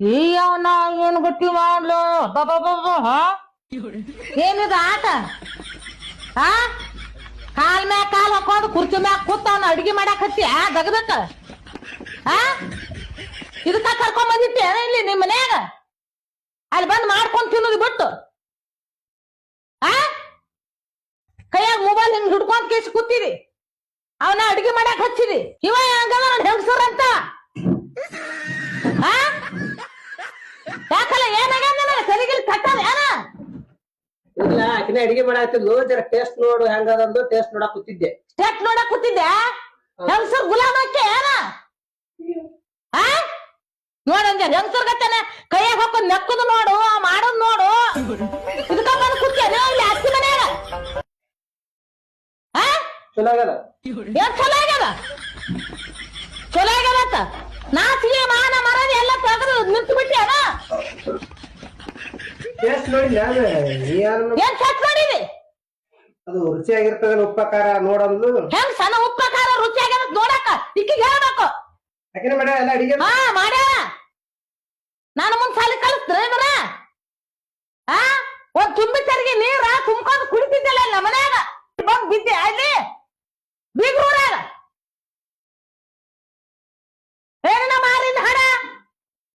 ಈ ಅವನ ಏನ್ ಗಟ್ಟಿ ಮಾಡ್ಲು? ಏನಿದ ಆಟ? ಹಾ? ಕಾಲ್ ಮ್ಯಾಗ ಕಾಲ್ ಹಾಕೊಂಡು ಕುರ್ಚಿ ಮ್ಯಾಗ ಕೂತ ಅವ್ನ ಅಡಿಗೆ ಮಾಡಕ್ ಹತ್ತಿ, ಆ, ದಗದಕ್ಕ? ಆ ಇದಕ್ಕ ಕರ್ಕೊಂಡ್ ಬಂದಿತ್ತೆ ಇಲ್ಲಿ ನಿಮ್ ಮನ್ಯಾಗ? ಅಲ್ಲಿ ಬಂದ್ ಮಾಡ್ಕೊಂಡ್ ತಿನ್ನೋದು ಬಿಟ್ಟು. ಆ ಕೈಯಾಗ ಮೊಬೈಲ್ ಹಿಂಗ್ ಹಿಡ್ಕೊಂಡ್ ಕೇಸ್ ಕೂತಿರಿ ಅವನ ಅಡಿಗೆ ಮಾಡಕ್ ಹಚ್ಚಿರಿ ಇವ ಹಂಗದ ಹೆಂಗಸೂರ್ ಅಂತ ಆ ಯಾಕಲ್ಲ ಏನಾಗ್ಯಾನ ಸರಿಗಿಲ್ ಕಟ್ಟದ ಏನ? ಇಲ್ಲ ಆಕಿನ ಅಡಿಗೆ ಮಾಡಾಕತ್ತಿದ್ಲು. ಜರ ಟೇಸ್ಟ್ ನೋಡು ಹೆಂಗದಂದು ಟೇಸ್ಟ್ ನೋಡಕ್ ಕೂತಿದ್ದೆ. ಟೇಸ್ಟ್ ನೋಡಕ್ ಕೂತಿದ್ದೆ? ಹೆಂಗಸರ್ ಗುಲಾಮ್ ಹಾಕಿ ಏನ? ನೋಡಂಜ ಹೆಂಗಸರ್ ಗತ್ತನ ಕೈಯಾಗ ಹಾಕೊಂಡ್ ನೆಕ್ಕದು ನೋಡು ಮಾಡೋದ್ ನೋಡು. ಇದಕ್ಕ ಬಂದ್ ಕೂತ್ಯಾನ ಇಲ್ಲಿ ಅತ್ತಿ ಮನ್ಯಾಗ? ಚಲೋ ಆಗ್ಯದ? ಏನ್ ಚಲೋ ಆಗ್ಯದ? ಚಲೋ ಆಗ್ಯದ ನಾಚಿಗೆ ನೋಡಿ ನಾನು ಅದು ರುಚಿಯಾಗಿರ್ತದಲ್ಲ ನೋಡಂದು. ಸಣ್ಣ ಹೇಳ್ಬೇಕು. ಮೇಡ ಅಡಿಗೆ ನಾನು ಮುಂದ್ ಸಾಲಿ ಕಳಿಸ್ತ್ರ ಇದ್ರ ಹಾ ಒಂದ್ ತುಂಬಿ ಚರ್ಗಿ ನೀರ ತುಂಬ್ಕೊಂಡು ಕುಡಿತಿದ್ದಲ್ಲ ಮನೆ